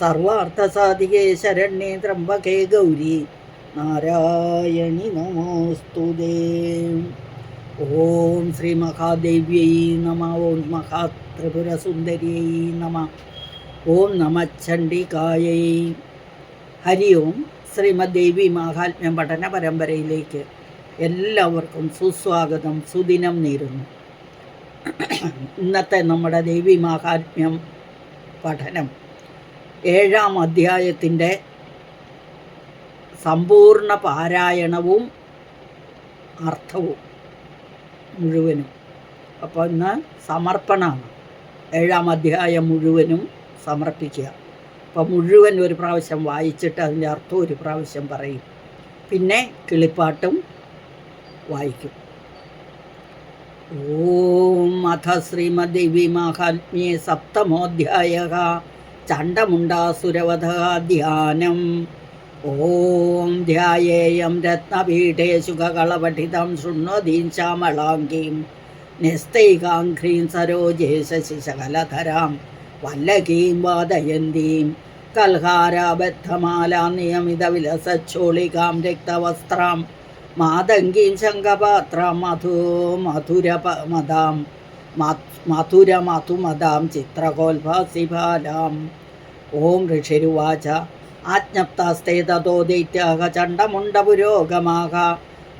സർവാർത്ഥസാധികേ ശരണ്യേ ത്രംബകേ ഗൗരി. നാരായണി നമോസ്തുതേ. ഓം ശ്രീ മഹാദേവ്യൈ നമ ഓം മഹാത്രിപുരസുന്ദരിയൈ നമ ഓം നമ ചണ്ഡികായൈ. ഹരി ഓം ശ്രീമദേവി മഹാത്മ്യം പഠന പരമ്പരയിലേക്ക് എല്ലാവർക്കും സുസ്വാഗതം സുദിനം നേരുന്നു. ഇന്നത്തെ നമ്മുടെ ദേവി മഹാത്മ്യം പഠനം. ഏഴാം അധ്യായത്തിന്റെ സമ്പൂർണ പാരായണവും അർത്ഥവും മുഴുവനും. അപ്പോൾ ഇന്ന് സമർപ്പണമാണ്. ഏഴാം അധ്യായം മുഴുവനും സമർപ്പിക്കുക. അപ്പോൾ മുഴുവൻ ഒരു പ്രാവശ്യം വായിച്ചിട്ട് അതിന്റെ അർത്ഥം ഒരു പ്രാവശ്യം പറയും. പിന്നെ കിളിപ്പാട്ടും വായിക്കും. ഓം അഥ ശ്രീമദേവി മഹാത്മ്യേ സപ്തമോധ്യായ ചണ്ഡമുണ്ടാസുരവധ ധ്യാനം ഓം ധ്യായേയം രത്നപീഠേ സുഖകളപഠിതം ശൃണ്വതീം ശ്യാമളാംഗീം നിസ്തൈകാംഘ്രീം സരോജേശശിശകലധരാം വല്ലകീം വാദയന്തീം കൽഹാരാബദ്ധമാലാം നിയമിതവിലസച്ചോളികാം രക്തവസ്ത്രാം മാതങ്കീം ശങ്കപാത്രാം മധു മധുരമതാം മധുരമധുമതാം ചിത്രകോൽഭാസിഭാലാം ഓം ഋഷിരുവാച ആജ്ഞപ്താസ്തേ തതോ ദൈത്യാഹ ചണ്ഡമുണ്ടപുരോഗമാഹ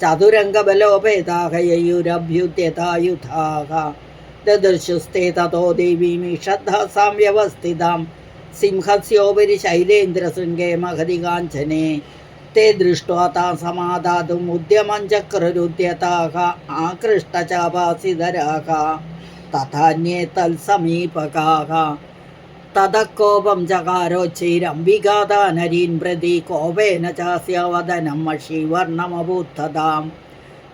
ചതുരംഗബലോപേതാഹ യയുരഭ്യുദ്യതായുധാഹ ദദർശുസ്തേ തതോ ദേവീമീഷദ്ധാസാം വ്യവസ്ഥിതാം സിംഹസ്യോപരി ശൈലേന്ദ്രശൃംഗേ മഹതി കാഞ്ചനെ ते दृष्ट्वा तां समादातुम् उद्यमं चक्ररुद्यताः आकृष्टचापासिधराः തഥാന്യേ തത്സമീപകാഹ തതക്കോപം ചകാരോച്ചൈരംബികാതാനരീൻ പ്രതി കോപേന ചാസ്യവദനം മഷീവർണമഭൂത്തതാം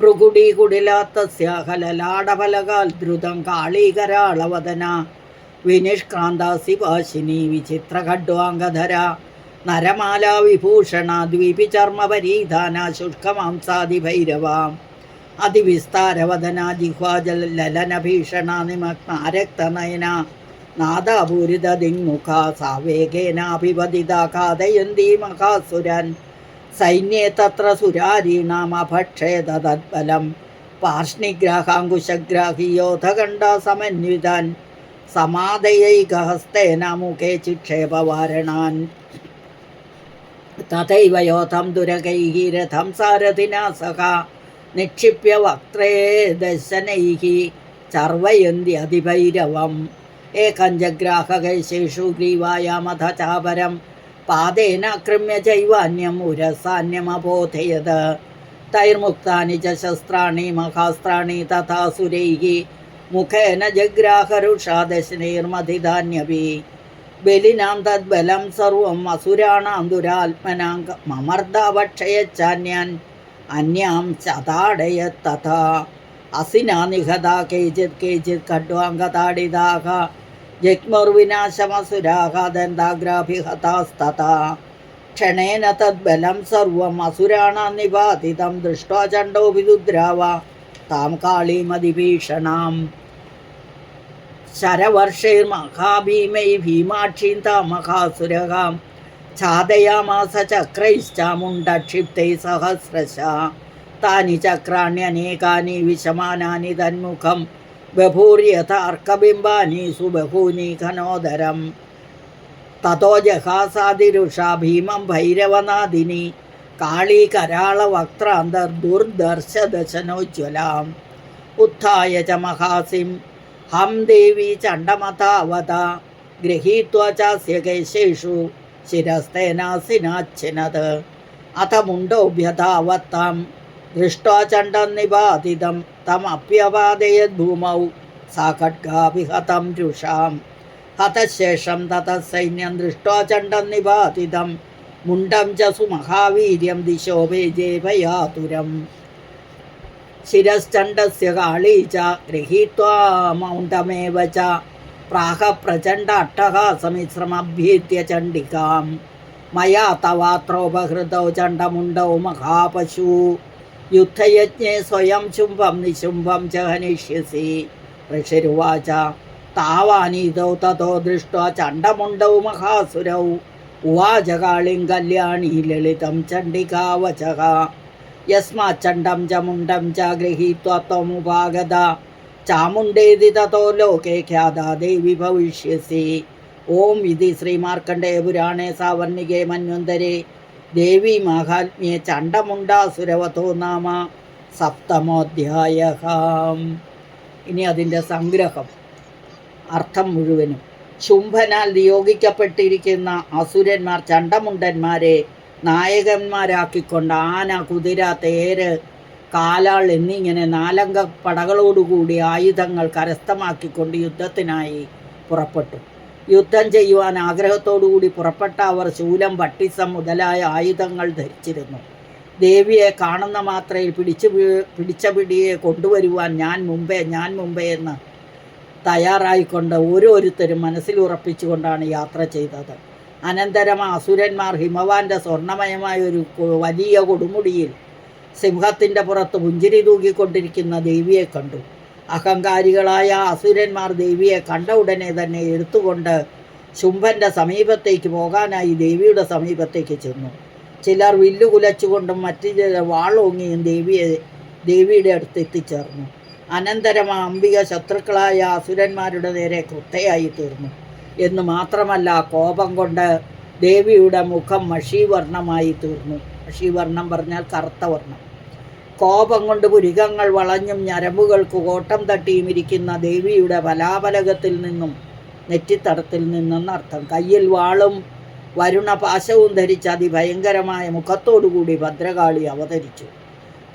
ഭൃഗുടീകുടിലാത്തസ്യാഹലലാടപലകാൽ ദ്രുതം കാളീകരാളവദന. വിനിഷ്കാന്താസിവാശിനി വിചിത്രഖഡ്വാംഗധര. നരമാലാവിഭൂഷണ ശുഷ്കമാംസാദി ഭൈരവാം അതിവിസ്താരവദന ജിഹ്വാജലനഭീഷണ നിമഗ്നാരക്തനയന നാദാപൂരിത ദിങ്മുഖ സാവേഗേനാഭിവദിത കാതയന്തി മഹാസുരൻ. സൈന്യേ തത്ര സുരാരീണാമഭക്ഷേത തദ്ബലം പാർഷ്ണിഗ്രാഹാങ്കുശഗ്രാഹി യോധകണ്ഡ സമന്വിതൻ സമാധയൈകഹസ്തേന മുഖേ ചിക്ഷേപവാരണാൻ. തഥൈവ യോധം ദുരകൈഹി രഥം സാരഥിനാ സഹ നിക്ഷിപ്യ വക്ത്രേ ദശനൈ ചർവയന്തി അതിഭൈരവം ഏകഞ്ചഗ്രാഹകൈശേഷു ഗ്രീവായാമഥ ചാപരം. പാദേനാക്രമ്യ ചൈവാന്യം ഉരസാന്യമബോധയത് തൈർമുക്താനി ച ശസ്ത്രാണി മഹാസ്ത്രാണി തഥാ സുരൈः മുഖേന ജഗ്രാഹരുഷാ ദശനൈർമധിധാന്യപി ബലിനാം തദ്ബലം സർവം അസുരാണാം ദുരാത്മനാം മമർദ്ദാഭക്ഷയച്ചാന്യാൻ अन्यां चताडयत्तथा असिना निहता केचित् केचित् खड्वाङ्गताडिताः जग्मुर्विनाशमसुराः दन्ताग्राभिहतास्तथा क्षणेन तद्बलं सर्वम् असुराणां निपातितं दृष्ट्वा चण्डोऽपि दुद्राव तां काळीमधिभीषणाम् शरवर्षैर्महाभीमै भीमाक्षीं तामहासुरगाम् ഛാദയാമാസ ചക്രൈശ്ചാമുണ്ടക്ഷിപ്തൈ സഹസ്രശ താനി ചക്രാണ്യനേകാനി വിഷമാനാനി തന്മുഖം ബഭൂര്യഥാർക്കബിംബാനി സുബഹൂനി ഘനോദരം തതോ ജഹാസാതിരുഷാ ഭീമം ഭൈരവനാദിനി കാളീ കരാളവക്ത്രാന്തർദുർദർശദശനോജ്വലാം ഉത്ഥായ ച മഹാസിം ഹം ദേവി ചണ്ഡമതാവത ഗൃഹീത്വാ ചാസ്യ കേശേഷു ശിരസ്തേനാസിനാച്ഛിനത് അഥ മുണ്ടോഭ്യതാവത്താം ദൃഷ്ട്വാ ചണ്ഡം നിപാതിതം തമപ്യപാദയത് ഭൂമൗ സാ ഖഡ്ഗാവിഹതം രുഷാം. ഹതശേഷം തതസൈന്യം ദൃഷ്ട്വാ ചണ്ഡം നിപാതിതം മുണ്ടം ച സുമഹാവീര്യം ദിശോ ജേവയാതുരം ശിരശ്ചണ്ഡസ്യ കാളീ ച മൗണ്ടമേവ ച. പ്രചണ്ഡ അട്ടഹാസമിശ്രമഭ്യീത്യ ചണ്ഡികാം. മയാ തവാത്രോപഹൃതൗ ചണ്ഡമുണ്ടൗ മഹാപശു. യുദ്ധയജ്ഞേ സ്വയം ശുംഭം നിശുംഭം ച ഹനിഷ്യസി. ഋഷിരുവാച താവാനീതൗ തതോ ദൃഷ്ട്വാ ചണ്ഡമുണ്ടൗ മഹാസുരൗ. ഉവാച കാളിം കല്യാണി ലളിതം ചണ്ഡികാവചക യസ്മാച്ചണ്ഡം ച മുണ്ടം ച ഗൃഹീത്വാ ത്വമുപാഗത. ചാമുണ്ടേതി ലോകേ ഖ്യാതാ ദേവി ഭവിഷ്യസി. ഓം ഇതി ശ്രീമാർക്കണ്ഡേയപുരാണേ സാവർണികേ മന്വന്തരേ. ദേവി മാഹാത്മ്യേ ചണ്ഡമുണ്ടാസുരവതോ നാമ സപ്തമോധ്യായ ഇനി അതിന്റെ സംഗ്രഹം. അർത്ഥം മുഴുവനും. ശുംഭനാൽ നിയോഗിക്കപ്പെട്ടിരിക്കുന്ന അസുരന്മാർ ചണ്ടമുണ്ടന്മാരെ നായകന്മാരാക്കിക്കൊണ്ട് ആന കുതിര തേര് കാലാൾ എന്നിങ്ങനെ നാലംഗ പടകളോടുകൂടി ആയുധങ്ങൾ കരസ്ഥമാക്കിക്കൊണ്ട് യുദ്ധത്തിനായി പുറപ്പെട്ടു. യുദ്ധം ചെയ്യുവാൻ ആഗ്രഹത്തോടുകൂടി പുറപ്പെട്ട അവർ ശൂലം വട്ടിസം മുതലായ ആയുധങ്ങൾ ധരിച്ചിരുന്നു. ദേവിയെ കാണുന്ന മാത്രയിൽ പിടിച്ചു പിടിച്ച പിടിയെ കൊണ്ടുവരുവാൻ ഞാൻ മുമ്പേ ഞാൻ മുമ്പേ എന്ന് തയ്യാറായിക്കൊണ്ട് ഓരോരുത്തരും മനസ്സിൽ ഉറപ്പിച്ചുകൊണ്ടാണ് യാത്ര ചെയ്തത്. അനന്തരം അസുരന്മാർ ഹിമവാന്റെ സ്വർണമയമായ ഒരു വലിയ കൊടുമുടിയിൽ സിംഹത്തിന്റെ പുറത്ത് പുഞ്ചിരി തൂക്കിക്കൊണ്ടിരിക്കുന്ന ദേവിയെ കണ്ടു. അഹങ്കാരികളായ അസുരന്മാർ ദേവിയെ കണ്ട ഉടനെ തന്നെ എടുത്തുകൊണ്ട് ശുംഭന്റെ സമീപത്തേക്ക് പോകാനായി ദേവിയുടെ സമീപത്തേക്ക് ചെന്നു. ചിലർ വില്ലു കുലച്ചുകൊണ്ടും മറ്റു ചിലർ വാളോങ്ങിയും ദേവിയെ ദേവിയുടെ അടുത്ത് എത്തിച്ചേർന്നു. അനന്തരം അംബിക ശത്രുക്കളായ അസുരന്മാരുടെ നേരെ കൃത്തയായി തീർന്നു. എന്ന് മാത്രമല്ല കോപം കൊണ്ട് ദേവിയുടെ മുഖം മഷീവർണമായി തീർന്നു. മഷീവർണം പറഞ്ഞാൽ കറുത്ത വർണം. കോപം കൊണ്ട് പുരികങ്ങൾ വളഞ്ഞും ഞരമ്പുകൾക്ക് കോട്ടം തട്ടിയും ഇരിക്കുന്ന ദേവിയുടെ വലാപലകത്തിൽ നിന്നും നെറ്റിത്തടത്തിൽ നിന്നും അർത്ഥം. കയ്യിൽ വാളും വരുണ പാശവും ധരിച്ച അതിഭയങ്കരമായ മുഖത്തോടുകൂടി ഭദ്രകാളി അവതരിച്ചു.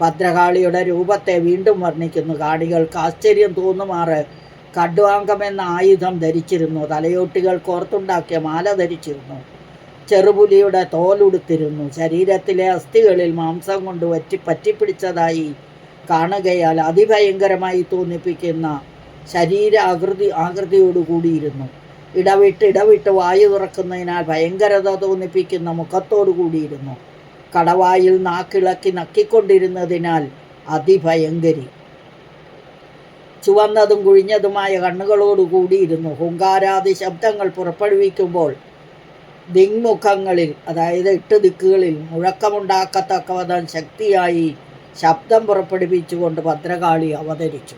ഭദ്രകാളിയുടെ രൂപത്തെ വീണ്ടും വർണിക്കുന്നു. കാണികൾക്ക് ആശ്ചര്യം തോന്നുമാറ് കടുവാങ്കമെന്ന ആയുധം ധരിച്ചിരുന്നു. തലയോട്ടികൾ കോർത്തുണ്ടാക്കിയ മാല ധരിച്ചിരുന്നു. ചെറുപുലിയുടെ തോലുടുത്തിരുന്നു ശരീരത്തിലെ അസ്ഥികളിൽ മാംസം കൊണ്ട് വറ്റി പറ്റിപ്പിടിച്ചതായി കാണുകയാൽ അതിഭയങ്കരമായി തോന്നിപ്പിക്കുന്ന ശരീര ആകൃതി ആകൃതിയോടുകൂടിയിരുന്നു ഇടവിട്ട് ഇടവിട്ട് വായു തുറക്കുന്നതിനാൽ ഭയങ്കരത തോന്നിപ്പിക്കുന്ന മുഖത്തോടു കൂടിയിരുന്നു. കടവായിൽ നാക്കിളക്കി നക്കിക്കൊണ്ടിരുന്നതിനാൽ അതിഭയങ്കരി. ചുവന്നതും കുഴിഞ്ഞതുമായ കണ്ണുകളോടുകൂടിയിരുന്നു ഹുങ്കാരാദി ശബ്ദങ്ങൾ പുറപ്പെടുവിക്കുമ്പോൾ ദിങ്മുഖങ്ങളിൽ അതായത് എട്ട് ദിക്കുകളിൽ മുഴക്കമുണ്ടാക്കത്തക്കവതം ശക്തിയായി ശബ്ദം പുറപ്പെടുവിച്ചുകൊണ്ട് ഭദ്രകാളി അവതരിച്ചു.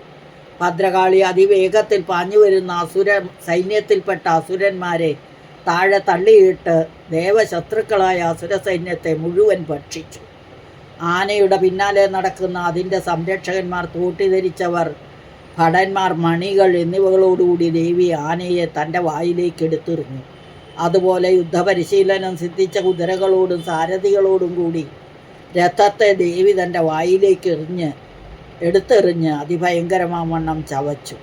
ഭദ്രകാളി അതിവേഗത്തിൽ പാഞ്ഞു വരുന്ന അസുര സൈന്യത്തിൽപ്പെട്ട അസുരന്മാരെ താഴെ തള്ളിയിട്ട് ദേവശത്രുക്കളായ അസുര സൈന്യത്തെ മുഴുവൻ ഭക്ഷിച്ചു. ആനയുടെ പിന്നാലെ നടക്കുന്ന അതിന്റെ സംരക്ഷകന്മാർ തൂട്ടിധരിച്ചവർ ഭടന്മാർ മണികൾ എന്നിവകളോടുകൂടി ദേവി ആനയെ തന്റെ വായിലേക്ക് അതുപോലെ യുദ്ധപരിശീലനം സിദ്ധിച്ച കുതിരകളോടും സാരഥികളോടും കൂടി രഥത്തെ ദേവി തന്റെ വായിലേക്ക് എറിഞ്ഞ് എടുത്തെറിഞ്ഞ് അതിഭയങ്കരമാവണ്ണം ചവച്ചു.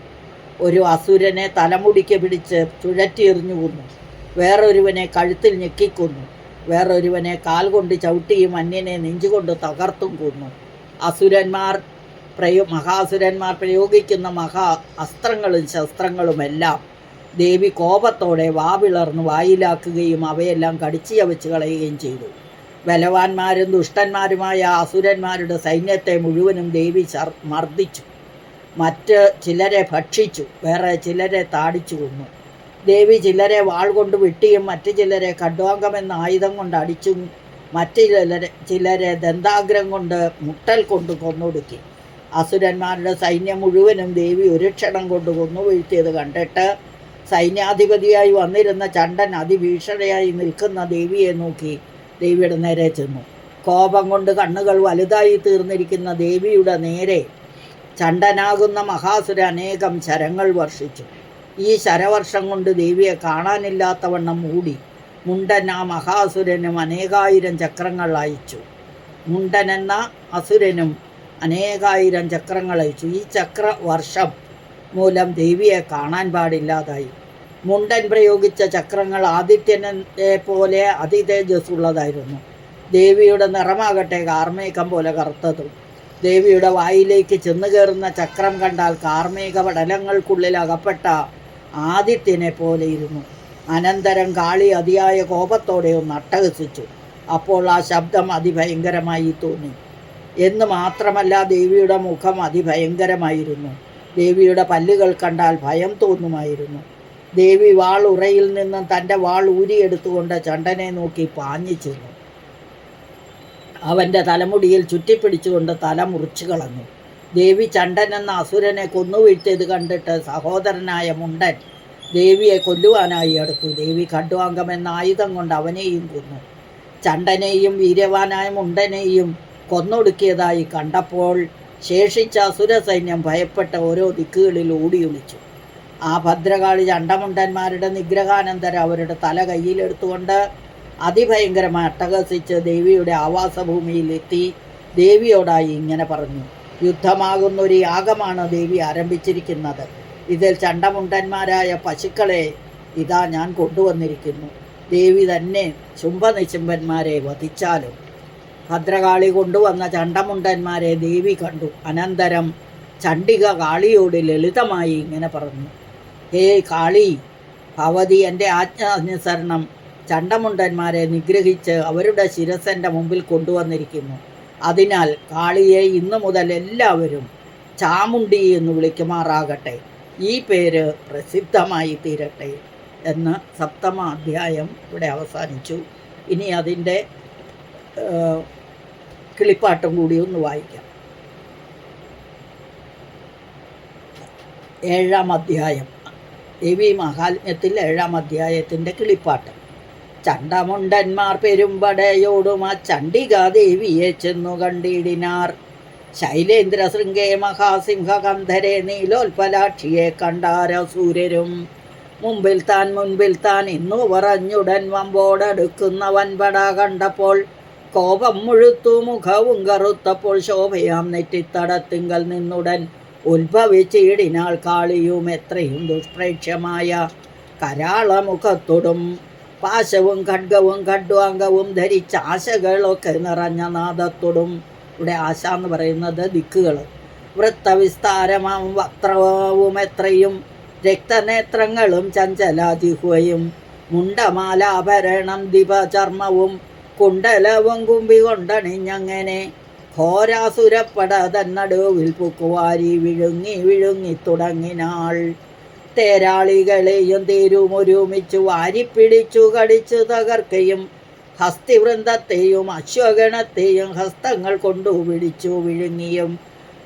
ഒരു അസുരനെ തലമുടിക്ക് പിടിച്ച് ചുഴറ്റി എറിഞ്ഞു കൊന്നു. വേറൊരുവനെ കഴുത്തിൽ ഞെക്കിക്കൊന്നു. വേറൊരുവനെ കാൽ കൊണ്ട് ചവിട്ടിയും അന്യനെ നെഞ്ചുകൊണ്ട് തകർത്തും കൊന്നു. അസുരന്മാർ പ്രയോ മഹാസുരന്മാർ പ്രയോഗിക്കുന്ന മഹാ അസ്ത്രങ്ങളും ശസ്ത്രങ്ങളുമെല്ലാം ദേവി കോപത്തോടെ വാവിളർന്ന് വായിലാക്കുകയും അവയെല്ലാം കടിച്ചു ചവച്ച് കളയുകയും ചെയ്തു. ബലവാന്മാരും ദുഷ്ടന്മാരുമായ അസുരന്മാരുടെ സൈന്യത്തെ മുഴുവനും ദേവി മർദ്ദിച്ചു. മറ്റ് ചിലരെ ഭക്ഷിച്ചു വേറെ ചിലരെ താടിച്ചു കൊന്നു. ദേവി ചിലരെ വാൾ കൊണ്ട് വെട്ടിയും മറ്റു ചിലരെ ഖഡ്വാങ്കമെന്ന ആയുധം കൊണ്ട് അടിച്ചും മറ്റു ചിലരെ ചിലരെ ദന്താഗ്രം കൊണ്ട് മുട്ടൽ കൊണ്ട് കൊന്നൊടുക്കി. അസുരന്മാരുടെ സൈന്യം മുഴുവനും ദേവി ഒരു ക്ഷണം കൊണ്ട് കൊന്നു വീഴ്ത്തിയത് കണ്ടിട്ട് സൈന്യാധിപതിയായി വന്നിരുന്ന ചണ്ടൻ അതിഭീഷണയായി നിൽക്കുന്ന ദേവിയെ നോക്കി ദേവിയുടെ നേരെ ചെന്നു. കോപം കൊണ്ട് കണ്ണുകൾ വലുതായി തീർന്നിരിക്കുന്ന ദേവിയുടെ നേരെ ചണ്ടനാകുന്ന മഹാസുര അനേകം ശരങ്ങൾ വർഷിച്ചു. ഈ ശരവർഷം കൊണ്ട് ദേവിയെ കാണാനില്ലാത്തവണ്ണം മൂടി മുണ്ടൻ ആ മഹാസുരനും അനേകായിരം ചക്രങ്ങൾ അയച്ചു. മുണ്ടൻ എന്ന അസുരനും അനേകായിരം ചക്രങ്ങൾ അയച്ചു. ഈ ചക്ര വർഷം മൂലം ദേവിയെ കാണാൻ പാടില്ലാതായി. മുണ്ടൻ പ്രയോഗിച്ച ചക്രങ്ങൾ ആദിത്യനെ പോലെ അതിതേജസ്സുള്ളതായിരുന്നു. ദേവിയുടെ നിറമാകട്ടെ കാർമേഘം പോലെ കറുത്തതും. ദേവിയുടെ വായിലേക്ക് ചെന്നു കയറുന്ന ചക്രം കണ്ടാൽ കാർമേക പടലങ്ങൾക്കുള്ളിൽ അകപ്പെട്ട ആദിത്യനെ പോലെയിരുന്നു അനന്തരം കാളി അതിയായ കോപത്തോടെ ഒന്ന് അട്ടഹസിച്ചു. അപ്പോൾ ആ ശബ്ദം അതിഭയങ്കരമായി തോന്നി. എന്ന് മാത്രമല്ല ദേവിയുടെ മുഖം അതിഭയങ്കരമായിരുന്നു. ദേവിയുടെ പല്ലുകൾ കണ്ടാൽ ഭയം തോന്നുമായിരുന്നു. ദേവി വാൾ ഉറയിൽ നിന്നും തന്റെ വാൾ ഊരിയെടുത്തുകൊണ്ട് ചണ്ടനെ നോക്കി പാഞ്ഞു ചെന്നു. അവന്റെ തലമുടിയിൽ ചുറ്റിപ്പിടിച്ചുകൊണ്ട് തല മുറിച്ചു കളഞ്ഞു. ദേവി ചണ്ടൻ എന്ന അസുരനെ കൊന്നുവീഴ്ത്തിയത് കണ്ടിട്ട് സഹോദരനായ മുണ്ടൻ ദേവിയെ കൊല്ലുവാനായി അടുത്തു. ദേവി ഖഡ്വാംഗം എന്ന ആയുധം കൊണ്ട് അവനെയും കൊന്നു. ചണ്ടനെയും വീര്യവാനായ മുണ്ടനെയും കൊന്നൊടുക്കിയതായി കണ്ടപ്പോൾ ശേഷിച്ച അസുര സൈന്യം ഭയപ്പെട്ട ഓരോ ദിക്കുകളിൽ ഓടിയൊളിച്ചു ആ ഭദ്രകാളി ചണ്ടമുണ്ടന്മാരുടെ നിഗ്രഹാനന്തരം അവരുടെ തല കയ്യിലെടുത്തുകൊണ്ട് അതിഭയങ്കരമായി അട്ടഹസിച്ച് ദേവിയുടെ ആവാസഭൂമിയിലെത്തി ദേവിയോടായി ഇങ്ങനെ പറഞ്ഞു യുദ്ധമാകുന്ന ഒരു യാഗമാണ് ദേവി ആരംഭിച്ചിരിക്കുന്നത്. ഇതിൽ ചണ്ടമുണ്ടന്മാരായ പശുക്കളെ ഇതാ ഞാൻ കൊണ്ടുവന്നിരിക്കുന്നു. ദേവി തന്നെ ചുംബനിശുംബന്മാരെ വധിച്ചാലും ഭദ്രകാളി കൊണ്ടുവന്ന ചണ്ടമുണ്ടന്മാരെ ദേവി കണ്ടു. അനന്തരം ചണ്ഡിക കാളിയോട് ലളിതമായി ഇങ്ങനെ പറഞ്ഞു ഹേ കാളി ഭവതി എന്റെ ആജ്ഞ അനുസരണം ചണ്ടമുണ്ടന്മാരെ നിഗ്രഹിച്ച് അവരുടെ ശിരസന്റെ മുമ്പിൽ കൊണ്ടുവന്നിരിക്കുന്നു. അതിനാൽ കാളിയെ ഇന്നു മുതൽ എല്ലാവരും ചാമുണ്ടി എന്ന് വിളിക്കുമാറാകട്ടെ. ഈ പേര് പ്രസിദ്ധമായി തീരട്ടെ എന്ന് സപ്തമ അധ്യായം ഇവിടെ അവസാനിച്ചു. ഇനി അതിന്റെ കിളിപ്പാട്ടും കൂടി ഒന്ന് വായിക്കാം. ഏഴാം അധ്യായം. ദേവി മഹാത്മ്യത്തിൽ ഏഴാം അധ്യായത്തിന്റെ കിളിപ്പാട്ട്. ചണ്ടമുണ്ടന്മാർ പെരുമ്പടയോടും ആ ചണ്ഡികാദേവിയെ ചെന്നു കണ്ടിടിനാർ. ശൈലേന്ദ്ര ശൃംഗേ മഹാസിംഹ കന്ധരെ നീലോൽപലാക്ഷിയെ കണ്ടാര സൂര്യരും. മുമ്പിൽ താൻ മുൻപിൽ താൻ ഇന്നു പറഞ്ഞുടൻ വമ്പോടടുക്കുന്ന വൻപട കണ്ടപ്പോൾ കോപം മുഴുത്തു മുഖവും കറുത്തപ്പോൾ ശോഭയാം നെറ്റിത്തടത്തിങ്കൽ നിന്നുടൻ ഉത്ഭവിച്ചിടിനാൾ കാളിയും എത്രയും ദുഷ്പ്രേക്ഷ്യമായ കരാളമുഖത്തൊടും. പാശവും ഖഡ്ഗവും ഖഡ്വാംഗവും ധരിച്ച ആശകളൊക്കെ നിറഞ്ഞ നാദത്തൊടും. ഇവിടെ ആശ എന്ന് പറയുന്നത് ദിക്കുകൾ വൃത്തവിസ്താരമാം വക്രവും എത്രയും രക്തനേത്രങ്ങളും ചഞ്ചലാതിഹുവയും. മുണ്ടമാലാഭരണം ദിപചർമ്മവും കുണ്ടലവും കുമ്പി കൊണ്ടണിഞ്ഞങ്ങനെ ഘോരാസുരപ്പട തന്നടുവിൽ പുക്കുവാരി വിഴുങ്ങി വിഴുങ്ങി തുടങ്ങിനാൾ. തേരാളികളെയും തേരുമൊരുമിച്ചു വാരിപ്പിടിച്ചു കടിച്ചു തകർക്കയും ഹസ്തിവൃന്ദത്തെയും അശ്വഗണത്തെയും ഹസ്തങ്ങൾ കൊണ്ടു പിടിച്ചു വിഴുങ്ങിയും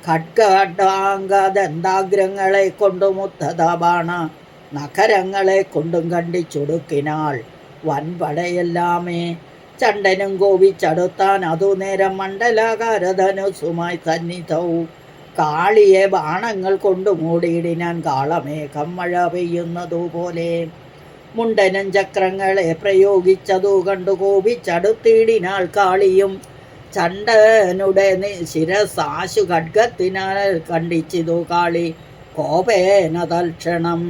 ഖഡ്ഗഡാംഗദന്താഗ്രങ്ങളെ കൊണ്ടു മുത്തതബാണ നഖരങ്ങളെ കൊണ്ടും കണ്ടിച്ചൊടുക്കിനാൾ. വൻപടയെല്ലാമേ ചണ്ടനും കോപിച്ചടുത്താൻ അതു നേരം മണ്ഡലാകാരധനുസുമായി സന്നിധവും. കാളിയെ ബാണങ്ങൾ കൊണ്ടു മൂടിയിടിനാൻ കാളമേഘം മഴ പെയ്യുന്നതുപോലെ. മുണ്ടനും ചക്രങ്ങളെ പ്രയോഗിച്ചതു കണ്ടു കോപിച്ചടുത്തിടിനാൾ കാളിയും ചണ്ടനുടെ ശിരസാശു ഖഡ്ഗത്തിനാൽ കണ്ടിച്ചിതു കാളി. കോപേന തൽക്ഷണം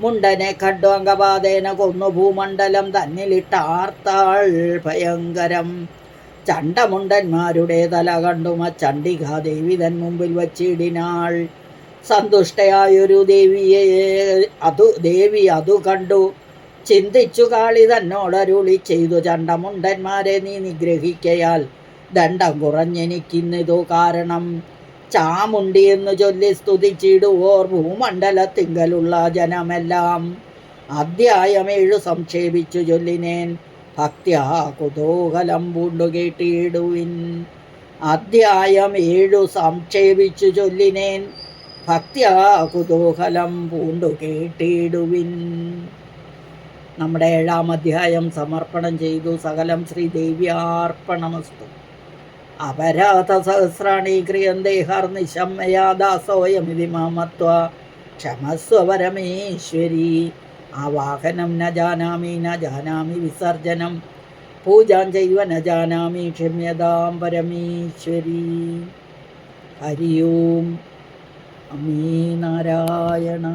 മുണ്ടനെ ഖഡ്വാംഗപാതേന കൊന്നു ഭൂമണ്ഡലം തന്നിലിട്ടാർത്താൾ ഭയങ്കരം. ചണ്ടമുണ്ടന്മാരുടെ തല കണ്ടുമ ചണ്ഡികാദേവി തൻ മുമ്പിൽ വച്ചിടിനാൾ. സന്തുഷ്ടയായൊരു ദേവിയെ അതു ദേവി അതു കണ്ടു. ചിന്തിച്ചു കാളി തന്നോടരുളി ചെയ്തു ചണ്ടമുണ്ടന്മാരെ നീ നിഗ്രഹിക്കയാൽ ദണ്ഡം കുറഞ്ഞെനിക്കിന്നിതു കാരണം. ചാമുണ്ടി എന്ന് ചൊല്ലി സ്തുതിച്ചിടുവോർ ഭൂമണ്ഡലത്തിങ്കലുള്ള ജനമെല്ലാം. അധ്യായം ഏഴു സംക്ഷേപിച്ചു ചൊല്ലിനേൻ ഭക്ത്യാ കുതൂഹലം പൂണ്ടു കേട്ടിടുവിൻ അധ്യായം ഏഴു സംക്ഷേപിച്ചു ചൊല്ലിനേൻ ഭക്ത്യാ കുതൂഹലം പൂണ്ടു കേട്ടിടുവിൻ നമ്മുടെ ഏഴാം അധ്യായം സമർപ്പണം ചെയ്തു. സകലം ശ്രീദേവ്യാർപ്പണമസ്തു അപരാധ സഹസ്രാണി ക്രിയന്തേഹർനിശം മയാ ദാസോയമിതി മാമത്വ. ക്ഷമസ്വ പരമേശ്വരി. ആവാഹനം ന ജാനാമി ന ജാനാമി വിസർജനം. പൂജാം ചൈവ ന ജാനാമി ക്ഷമ്യതാം പരമേശ്വരി. ഹരി ഓം അമീ നാരായണ